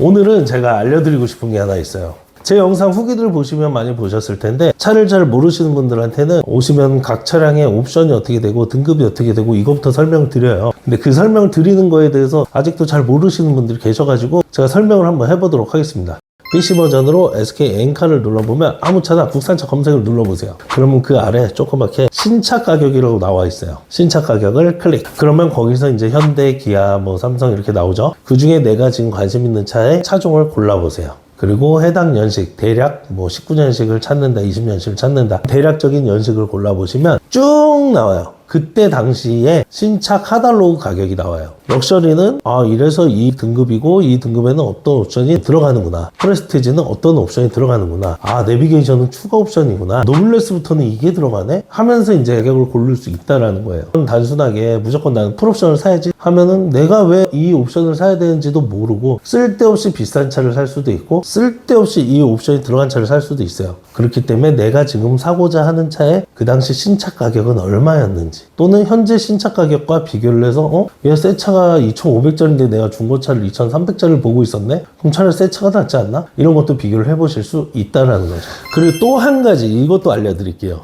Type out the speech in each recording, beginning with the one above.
오늘은 제가 알려드리고 싶은 게 하나 있어요. 제 영상 후기들 보시면 많이 보셨을 텐데 차를 잘 모르시는 분들한테는 오시면 각 차량의 옵션이 어떻게 되고 등급이 어떻게 되고 이것부터 설명드려요. 근데 그 설명을 드리는 거에 대해서 아직도 잘 모르시는 분들이 계셔가지고 제가 설명을 한번 해보도록 하겠습니다. PC 버전으로 SK 엔카를 눌러보면 아무 차나 국산차 검색을 눌러보세요. 그러면 그 아래 조그맣게 신차 가격이라고 나와 있어요. 신차 가격을 클릭. 그러면 거기서 이제 현대, 기아, 뭐 삼성 이렇게 나오죠. 그 중에 내가 지금 관심 있는 차의 차종을 골라보세요. 그리고 해당 연식, 대략 뭐 19년식을 찾는다, 20년식을 찾는다. 대략적인 연식을 골라보시면 쭉 나와요. 그때 당시에 신차 카달로그 가격이 나와요. 럭셔리는 아 이래서 이 등급이고 이 등급에는 어떤 옵션이 들어가는구나. 프레스티지는 어떤 옵션이 들어가는구나. 아 내비게이션은 추가 옵션이구나. 노블레스부터는 이게 들어가네 하면서 이제 가격을 고를 수 있다라는 거예요. 단순하게 무조건 나는 풀옵션을 사야지 하면은 내가 왜 이 옵션을 사야 되는지도 모르고 쓸데없이 비싼 차를 살 수도 있고 쓸데없이 이 옵션이 들어간 차를 살 수도 있어요. 그렇기 때문에 내가 지금 사고자 하는 차의 그 당시 신차 가격은 얼마였는지 또는 현재 신차 가격과 비교를 해서 어? 얘 새 차가 2,500짜리인데 내가 중고차를 2,300짜리를 보고 있었네? 그럼 차라리 새 차가 낫지 않나? 이런 것도 비교를 해보실 수 있다라는 거죠. 그리고 또 한 가지 이것도 알려드릴게요.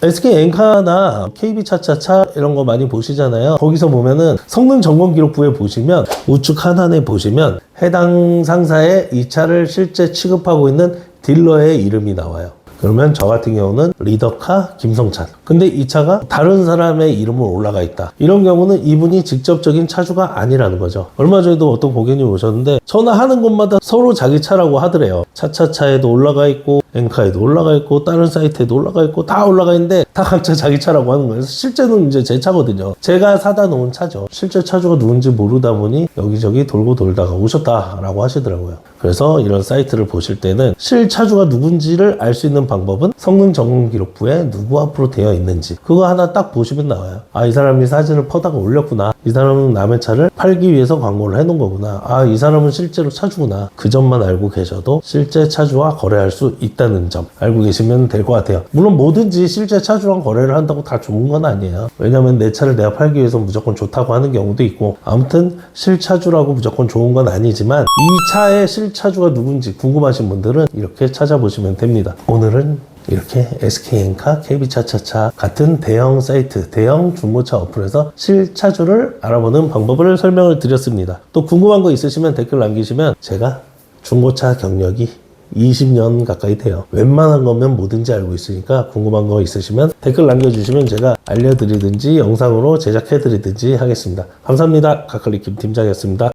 SK 엔카나 KB 차차차 이런 거 많이 보시잖아요. 거기서 보면은 성능 점검 기록부에 보시면 우측 하단에 보시면 해당 상사의 이 차를 실제 취급하고 있는 딜러의 이름이 나와요. 그러면 저 같은 경우는 리더카 김성찬. 근데 이 차가 다른 사람의 이름으로 올라가 있다. 이런 경우는 이분이 직접적인 차주가 아니라는 거죠. 얼마 전에도 어떤 고객님이 오셨는데 전화하는 곳마다 서로 자기 차라고 하더래요. 차차차에도 올라가 있고 엔카에도 올라가 있고 다른 사이트에도 올라가 있고 다 올라가 있는데 다 각자 자기 차라고 하는 거예요. 실제는 이제 제 차거든요. 제가 사다 놓은 차죠. 실제 차주가 누군지 모르다 보니 여기저기 돌고 돌다가 오셨다라고 하시더라고요. 그래서 이런 사이트를 보실 때는 실 차주가 누군지를 알 수 있는 방법은 성능 점검 기록부에 누구 앞으로 되어 있는지 그거 하나 딱 보시면 나와요. 아 이 사람이 사진을 퍼다가 올렸구나. 이 사람은 남의 차를 팔기 위해서 광고를 해놓은 거구나. 아 이 사람은 실제로 차주구나. 그 점만 알고 계셔도 실제 차주와 거래할 수 있다는 점 알고 계시면 될 것 같아요. 물론 뭐든지 실제 차주랑 거래를 한다고 다 좋은 건 아니에요. 왜냐면 내 차를 내가 팔기 위해서 무조건 좋다고 하는 경우도 있고 아무튼 실차주라고 무조건 좋은 건 아니지만 이 차의 실차주가 누군지 궁금하신 분들은 이렇게 찾아보시면 됩니다. 오늘은 이렇게 SK엔카, KB차차차 같은 대형 사이트, 대형 중고차 어플에서 실차주를 알아보는 방법을 설명을 드렸습니다. 또 궁금한 거 있으시면 댓글 남기시면 제가 중고차 경력이 20년 가까이 돼요. 웬만한 거면 뭐든지 알고 있으니까 궁금한 거 있으시면 댓글 남겨주시면 제가 알려드리든지 영상으로 제작해드리든지 하겠습니다. 감사합니다. 가클릭 김 팀장이었습니다.